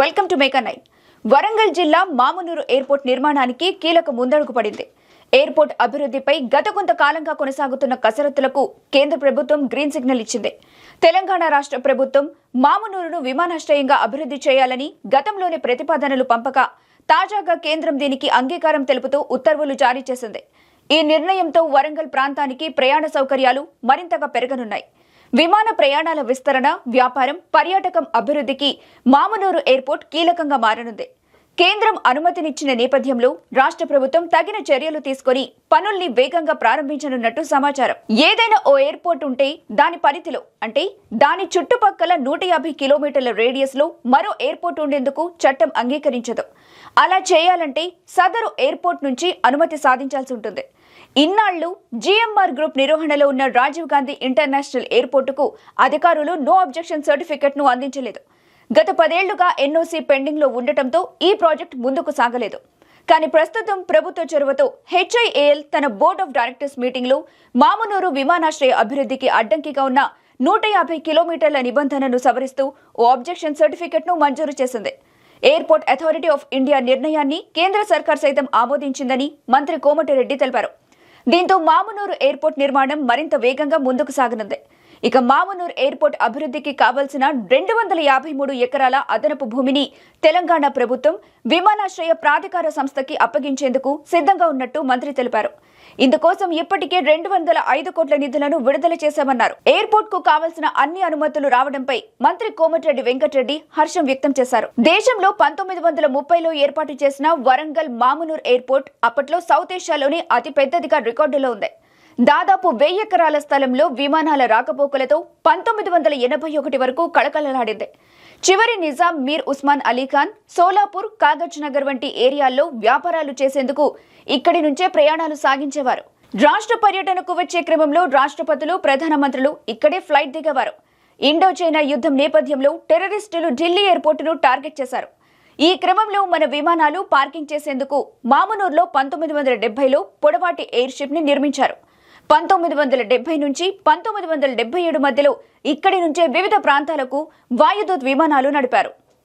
Welcome to Meka nine. Warangal జిల్లా Mamunuru airport నిర్మాణానికి కీలక ముందడుగు పడింది. ఎయిర్పోర్ట్ అభివృద్ధిపై గత కొంతకాలంగా కొనసాగుతున్న కసరత్తులకు కేంద్ర ప్రభుత్వం గ్రీన్ సిగ్నల్ ఇచ్చింది. తెలంగాణ రాష్ట్ర ప్రభుత్వం మామునూరును విమానాశ్రయంగా అభివృద్ధి చేయాలని గతంలోనే ప్రతిపాదనలు పంపక తాజాగా కేంద్రం దీనికి అంగీకారం తెలుపుతూ ఉత్తర్వులు జారీ చేసింది. ఈ నిర్ణయంతో వరంగల్ ప్రాంతానికి ప్రయాణ సౌకర్యాలు మరింతగా పెరగనున్నాయి. విమాన ప్రయాణాల విస్తరణ వ్యాపారం పర్యాటకం అభివృద్ధికి మామనూరు ఎయిర్పోర్ట్ కీలకంగా మారనుంది. కేంద్రం అనుమతినిచ్చిన నేపథ్యంలో రాష్ట్ర ప్రభుత్వం తగిన చర్యలు తీసుకొని పనుల్ని వేగంగా ప్రారంభించనున్నట్టు సమాచారం. ఏదైనా ఓ ఎయిర్పోర్ట్ ఉంటే దాని పరిధిలో అంటే దాని చుట్టుపక్కల నూట యాభై కిలోమీటర్ల రేడియస్లో మరో ఎయిర్పోర్ట్ ఉండేందుకు చట్టం అంగీకరించదు. అలా చేయాలంటే సదరు ఎయిర్పోర్ట్ నుంచి అనుమతి సాధించాల్సి ఉంటుంది. ఇన్నాళ్ళు జీఎంఆర్ గ్రూప్ నిర్వహణలో ఉన్న రాజీవ్ గాంధీ ఇంటర్నేషనల్ ఎయిర్పోర్టుకు అధికారులు నో అబ్జెక్షన్ సర్టిఫికెట్ను అందించలేదు. గత పదేళ్ళుగా ఎన్ఓసీ పెండింగ్లో ఉండటంతో ఈ ప్రాజెక్ట్ ముందుకు సాగలేదు. కానీ ప్రస్తుతం ప్రభుత్వ చొరవతో హెచ్ఐఏఎల్ తన బోర్డ్ ఆఫ్ డైరెక్టర్స్ మీటింగ్లో మామునూరు విమానాశ్రయ అభివృద్ధికి అడ్డంకిగా ఉన్న నూట యాభై కిలోమీటర్ల నిబంధనను సవరిస్తూ ఓ అబ్జెక్షన్ సర్టిఫికెట్ను మంజూరు చేసింది. ఎయిర్పోర్ట్ అథారిటీ ఆఫ్ ఇండియా నిర్ణయాన్ని కేంద్ర సర్కార్ సైతం ఆమోదించిందని మంత్రి కోమటిరెడ్డి తెలిపారు. దీంతో మామునూరు ఎయిర్పోర్ట్ నిర్మాణం మరింత వేగంగా ముందుకు సాగనుంది. ఇక మామునూరు ఎయిర్పోర్ట్ అభివృద్ధికి కావలసిన రెండు వందల యాభై మూడు ఎకరాల అదనపు భూమిని తెలంగాణ ప్రభుత్వం విమానాశ్రయ ప్రాధికార సంస్థకి అప్పగించేందుకు సిద్ధంగా ఉన్నట్టు మంత్రి తెలిపారు. ఇందుకోసం ఇప్పటికే రెండు వందల ఐదు కోట్ల నిధులను విడుదల చేశామన్నారు. ఎయిర్పోర్ట్కు కావలసిన అన్ని అనుమతులు రావడంపై మంత్రి కోమటిరెడ్డి వెంకటరెడ్డి హర్షం వ్యక్తం చేశారు. దేశంలో పంతొమ్మిది వందల ముప్పైలో ఏర్పాటు చేసిన వరంగల్ మామునూర్ ఎయిర్పోర్ట్ అప్పట్లో సౌత్ ఏషియాలోనే అతిపెద్దదిగా రికార్డులో ఉంది. దాదాపు వెయ్యి ఎకరాల స్థలంలో విమానాల రాకపోకలతో పంతొమ్మిది వందల ఎనభై ఒకటి వరకు కళకళలాడింది. చివరి నిజాం మీర్ ఉస్మాన్ అలీ ఖాన్ సోలాపూర్ కాగజ్ నగర్ వంటి ఏరియాల్లో వ్యాపారాలు చేసేందుకు ఇక్కడి నుంచే ప్రయాణాలు సాగించేవారు. రాష్ట్ర పర్యటనకు వచ్చే క్రమంలో రాష్ట్రపతులు ప్రధానమంత్రులు ఇక్కడే ఫ్లైట్ దిగేవారు. ఇండో చైనా యుద్ధం నేపథ్యంలో టెర్రరిస్టులు ఢిల్లీ ఎయిర్పోర్టును టార్గెట్ చేశారు. ఈ క్రమంలో మన విమానాలు పార్కింగ్ చేసేందుకు మామునూరులో పంతొమ్మిది వందల డెబ్బైలో పొడవాటి ఎయిర్షిప్ని నిర్మించారు. పంతొమ్మిది వందల డెబ్బై నుంచి పంతొమ్మిది వందల డెబ్బై ఏడు మధ్యలో ఇక్కడి నుంచే వివిధ ప్రాంతాలకు వాయుదూత్ విమానాలు నడిపారు.